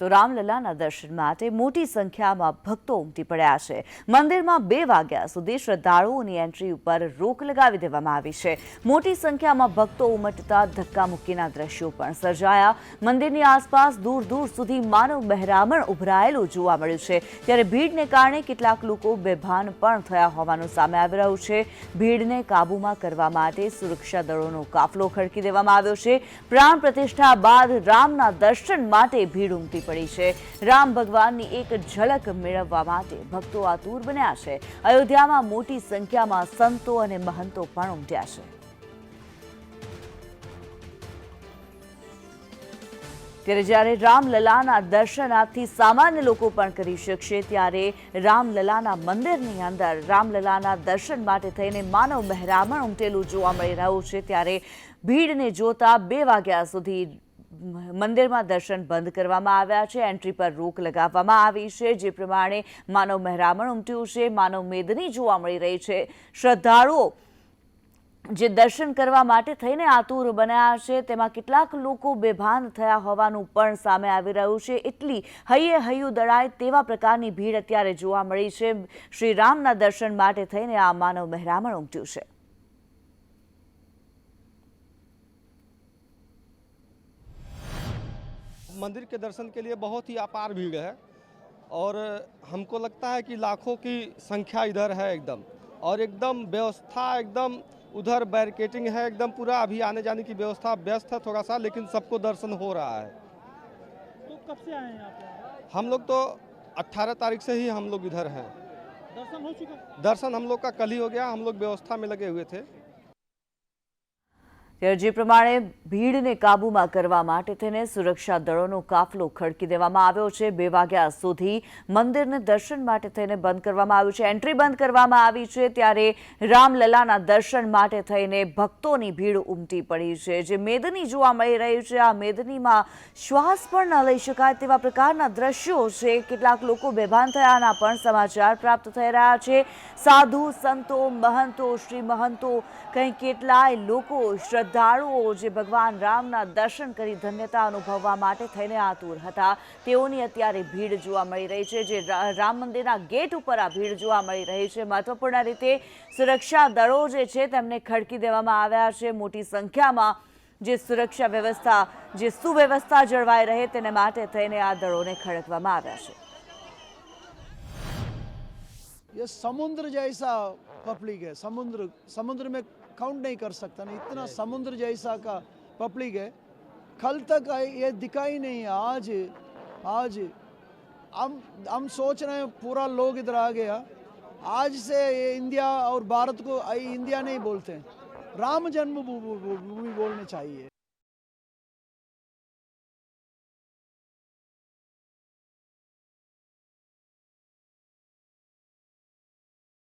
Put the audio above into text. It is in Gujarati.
તો રામલલાના દર્શન માટે મોટી સંખ્યામાં ભક્તો ઉમટી પડ્યા છે. મંદિરમાં બે વાગ્યા સુધી શ્રદ્ધાળુઓની એન્ટ્રી ઉપર રોક લગાવી દેવામાં આવી છે. મોટી સંખ્યામાં ભક્તો ઉમટતા ધક્કામુક્કીના દ્રશ્યો પણ સર્જાયા. મંદિરની આસપાસ દૂર દૂર સુધી માનવ બહેરામણ ઉભરાયેલું જોવા મળ્યું છે. ત્યારે ભીડને કારણે કેટલાક લોકો બેભાન પણ થયા હોવાનું સામે આવી રહ્યું છે. ભીડને કાબૂમાં કરવા માટે સુરક્ષા દળોનો કાફલો ખડકી દેવામાં આવ્યો છે. પ્રાણ પ્રતિષ્ઠા બાદ રામના દર્શન માટે ભીડ ઉમટી પડી છે. રામ ભગવાનની એક ઝલક મેળવવા માટે ભક્તો આતુર બન્યા છે. અયોધ્યામાં મોટી સંખ્યામાં સંતો અને મહંતો પણ ઉમટ્યા છે. ત્યારે જ્યારે રામલલાના દર્શન સામાન્ય લોકો પણ કરી શકશે, ત્યારે રામલલાના મંદિરની અંદર રામલલાના દર્શન માટે થઈને માનવ મહેરામણ ઉમટેલું જોવા મળી રહ્યું છે. ત્યારે ભીડને જોતા બે વાગ્યા સુધી મંદિરમાં દર્શન બંધ કરવામાં આવ્યા છે. એન્ટ્રી પર રોક લગાવવામાં આવી છે, જે પ્રમાણે માનવ મહેરામણ ઉમટ્યું છે. માનવ મેદની જોવા મળી રહી છે. શ્રદ્ધાળુઓ જે દર્શન કરવા માટે થઈને આતુર બન્યા છે, તેમાં કેટલાક લોકો બેભાન થયા હોવાનું પણ સામે આવી રહ્યું છે. એટલી હૈયે હૈયું દળાય તેવા પ્રકારની ભીડ અત્યારે જોવા મળી છે. શ્રીરામના દર્શન માટે થઈને આ માનવ મહેરામણ ઉમટ્યું છે. मंदिर के दर्शन के लिए बहुत ही अपार भीड़ है और हमको लगता है कि लाखों की संख्या इधर है एकदम और एकदम व्यवस्था एकदम उधर बैरिकेटिंग है एकदम पूरा अभी आने जाने की व्यवस्था व्यस्त है थोड़ा सा लेकिन सबको दर्शन हो रहा है। तो कब से आए हैं आप हम लोग तो 18 तारीख से ही हम लोग इधर हैं। दर्शन हो चुका दर्शन हम लोग का कल ही हो गया हम लोग व्यवस्था में लगे हुए थे। ત્યારે જે પ્રમાણે ભીડને કાબૂમાં કરવા માટે થઈને સુરક્ષા દળોનો કાફલો ખડકી દેવામાં આવ્યો છે. બે વાગ્યા સુધી મંદિરને દર્શન માટે થઈને બંધ કરવામાં આવ્યું છે. એન્ટ્રી બંધ કરવામાં આવી છે ત્યારે રામલલાના દર્શન માટે થઈને ભક્તોની ભીડ ઉમટી પડી છે. જે મેદની જોવા મળી રહી છે, આ મેદનીમાં શ્વાસ પણ ન લઈ શકાય તેવા પ્રકારના દ્રશ્યો છે. કેટલાક લોકો બેભાન થયાના પણ સમાચાર પ્રાપ્ત થઈ રહ્યા છે. સાધુ, સંતો, મહંતો, શ્રી મહંતો, કંઈ કેટલાય લોકો શ્રદ્ધાળુઓ જે ભગવાન રામના દર્શન કરી ધન્યતા અનુભવવા માટે થઈને આતુર હતા તેઓની અત્યારે ભીડ જોવા મળી રહી છે જે રા- રામ મંદિરના ગેટ ઉપર આ ભીડ જોવા મળી રહી છે મહત્વપૂર્ણ રીતે સુરક્ષા દળો જે છે તેમને ખડકી દેવામાં આવ્યા છે મોટી સંખ્યામાં જે સુરક્ષા વ્યવસ્થા જે સુવ્યવસ્થા જળવાઈ રહે તેને માટે થઈને આ દળોને ખડકવામાં આવ્યા છે ये समुद्र जैसा पब्लिक है समुद्र समुद्र में काउंट नहीं कर सकता ना इतना समुद्र जैसा का पब्लिक है। कल तक ये दिखाई नहीं है आज आज। हम हम सोच रहे हैं पूरा लोग इधर आ गया। आज से ये इंडिया और भारत को इंडिया नहीं बोलते राम जन्मभूमि भूमि बोलने चाहिए।